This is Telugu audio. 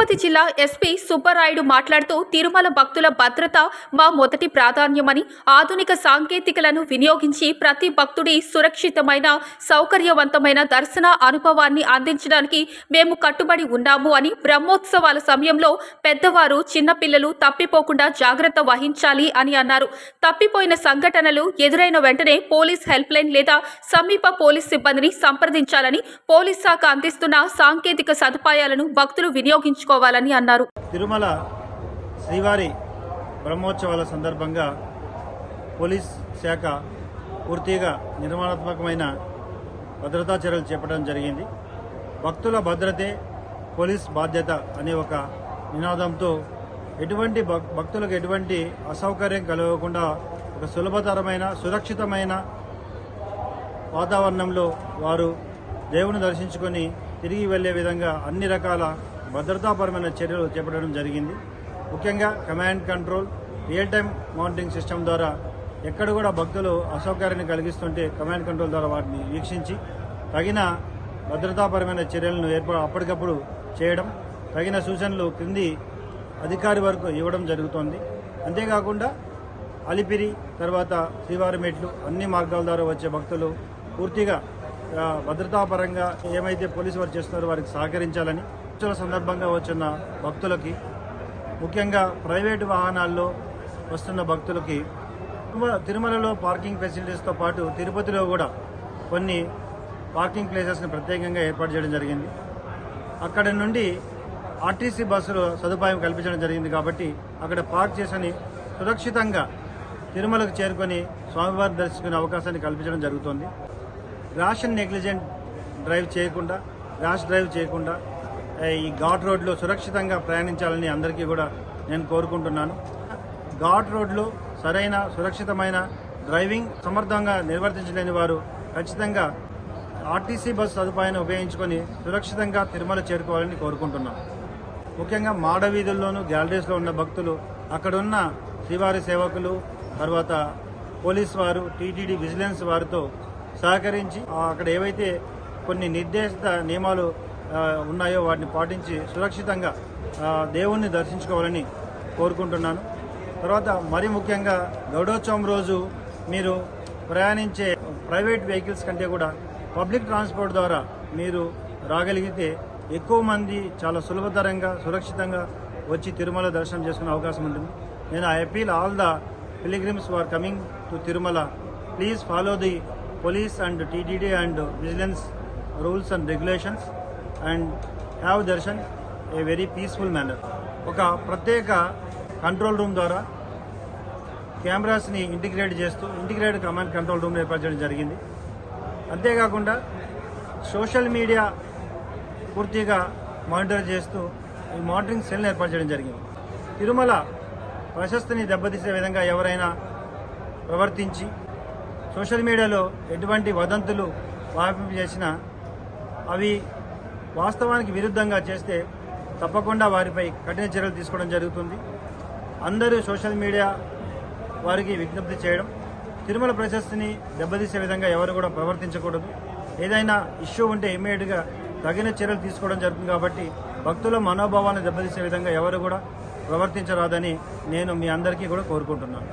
తిరుపతి జిల్లా ఎస్పీ సుబ్బరాయుడు మాట్లాడుతూ తిరుమల భక్తుల భద్రత మా మొదటి ప్రాధాన్యమని ఆధునిక సాంకేతికలను వినియోగించి ప్రతి భక్తుడి సురక్షితమైన సౌకర్యవంతమైన దర్శన అనుభవాన్ని అందించడానికి మేము కట్టుబడి ఉన్నాము అని బ్రహ్మోత్సవాల సమయంలో పెద్దవారు చిన్నపిల్లలు తప్పిపోకుండా జాగ్రత్త వహించాలి అని అన్నారు. తప్పిపోయిన సంఘటనలు ఎదురైన వెంటనే పోలీస్ హెల్ప్ లైన్ లేదా సమీప పోలీస్ సిబ్బందిని సంప్రదించాలని పోలీస్ శాఖ అందిస్తున్న సాంకేతిక సదుపాయాలను భక్తులు వినియోగించుకోవాలని అన్నారు. తిరుమల శ్రీవారి బ్రహ్మోత్సవాల సందర్భంగా పోలీస్ శాఖ పూర్తిగా నిర్మాణాత్మకమైన భద్రతా చర్యలు చేపట్టడం జరిగింది. భక్తుల భద్రతే పోలీస్ బాధ్యత అనే ఒక నినాదంతో ఎటువంటి భక్- భక్తులకు ఎటువంటి అసౌకర్యం కలగకుండా ఒక సులభతరమైన సురక్షితమైన వాతావరణంలో వారు దేవుని దర్శించుకొని తిరిగి వెళ్ళే విధంగా అన్ని రకాల భద్రతాపరమైన చర్యలు చేపట్టడం జరిగింది. ముఖ్యంగా command control real time monitoring system ద్వారా ఎక్కడ కూడా భక్తులు అసౌకర్యాన్ని కలిగిస్తుంటే కమాండ్ కంట్రోల్ ద్వారా వాటిని వీక్షించి తగిన భద్రతాపరమైన చర్యలను ఏర్ప అప్పటికప్పుడు చేయడం తగిన సూచనలు క్రింది అధికారి వరకు ఇవ్వడం జరుగుతోంది. అంతేకాకుండా అలిపిరి తర్వాత శ్రీవారి మెట్లు అన్ని మార్గాల ద్వారా వచ్చే భక్తులు పూర్తిగా భద్రతాపరంగా ఏమైతే పోలీసు వారు చేస్తున్నారో వారికి సహకరించాలని ఉత్సవాల సందర్భంగా వచ్చిన భక్తులకి ముఖ్యంగా ప్రైవేటు వాహనాల్లో వస్తున్న భక్తులకి తిరుమలలో పార్కింగ్ ఫెసిలిటీస్తో పాటు తిరుపతిలో కూడా కొన్ని పార్కింగ్ ప్లేసెస్ని ప్రత్యేకంగా ఏర్పాటు చేయడం జరిగింది. అక్కడ నుండి ఆర్టీసీ బస్సులు సదుపాయం కల్పించడం జరిగింది కాబట్టి అక్కడ పార్క్ చేసని సురక్షితంగా తిరుమలకు చేరుకొని స్వామివారిని దర్శించుకునే అవకాశాన్ని కల్పించడం జరుగుతోంది. ర్యాష్ అండ్ నెగ్లిజెంట్ డ్రైవ్ చేయకుండా ర్యాష్ డ్రైవ్ చేయకుండా ఈ ఘాట్ రోడ్లో సురక్షితంగా ప్రయాణించాలని అందరికీ కూడా నేను కోరుకుంటున్నాను. ఘాట్ రోడ్లు సరైన సురక్షితమైన డ్రైవింగ్ సమర్థంగా నిర్వర్తించలేని వారు ఖచ్చితంగా ఆర్టీసీ బస్సు సదుపాయాన్ని ఉపయోగించుకొని సురక్షితంగా తిరుమల చేరుకోవాలని కోరుకుంటున్నాం. ముఖ్యంగా మాడ వీధుల్లోనూ గ్యాలరీస్లో ఉన్న భక్తులు అక్కడున్న శ్రీవారి సేవకులు తర్వాత పోలీస్ వారు టీటీడీ విజిలెన్స్ వారితో సహకరించి అక్కడ ఏవైతే కొన్ని నిర్దేశిత నియమాలు ఉన్నాయో వాటిని పాటించి సురక్షితంగా దేవుణ్ణి దర్శించుకోవాలని కోరుకుంటున్నాను. తర్వాత మరి ముఖ్యంగా గౌడోత్సవం రోజు మీరు ప్రయాణించే ప్రైవేట్ వెహికల్స్ కంటే కూడా పబ్లిక్ ట్రాన్స్పోర్ట్ ద్వారా మీరు రాగలిగితే ఎక్కువ మంది చాలా సులభతరంగా సురక్షితంగా వచ్చి తిరుమల దర్శనం చేసుకునే అవకాశం ఉంటుంది. నేను I appeal all the pilgrims are coming to Tirumala please follow the police and TTD and vigilance rules and regulations and have darshan a very peaceful manner. ఒక ప్రత్యేక కంట్రోల్ రూమ్ ద్వారా కెమెరాస్ని ఇంటిగ్రేట్ చేస్తూ ఇంటిగ్రేట్ కమాండ్ కంట్రోల్ రూమ్ ఏర్పరచడం జరిగింది. అంతేకాకుండా సోషల్ మీడియా పూర్తిగా మానిటర్ చేస్తూ ఈ మానిటరింగ్ సెల్ని ఏర్పరచడం జరిగింది. తిరుమల ప్రశస్తిని దెబ్బతీసే విధంగా ఎవరైనా ప్రవర్తించి సోషల్ మీడియాలో ఎటువంటి వదంతులు వ్యాపింప చేసినా అవి వాస్తవానికి విరుద్ధంగా చేస్తే తప్పకుండా వారిపై కఠిన చర్యలు తీసుకోవడం జరుగుతుంది. అందరూ సోషల్ మీడియా వారికి విజ్ఞప్తి చేయడం తిరుమల ప్రశస్తిని దెబ్బతీసే విధంగా ఎవరు కూడా ప్రవర్తించకూడదు. ఏదైనా ఇష్యూ ఉంటే ఇమ్మీడియట్గా తగిన చర్యలు తీసుకోవడం జరుగుతుంది కాబట్టి భక్తుల మనోభావాన్ని దెబ్బతీసే విధంగా ఎవరు కూడా ప్రవర్తించరాదని నేను మీ అందరికీ కూడా కోరుకుంటున్నాను.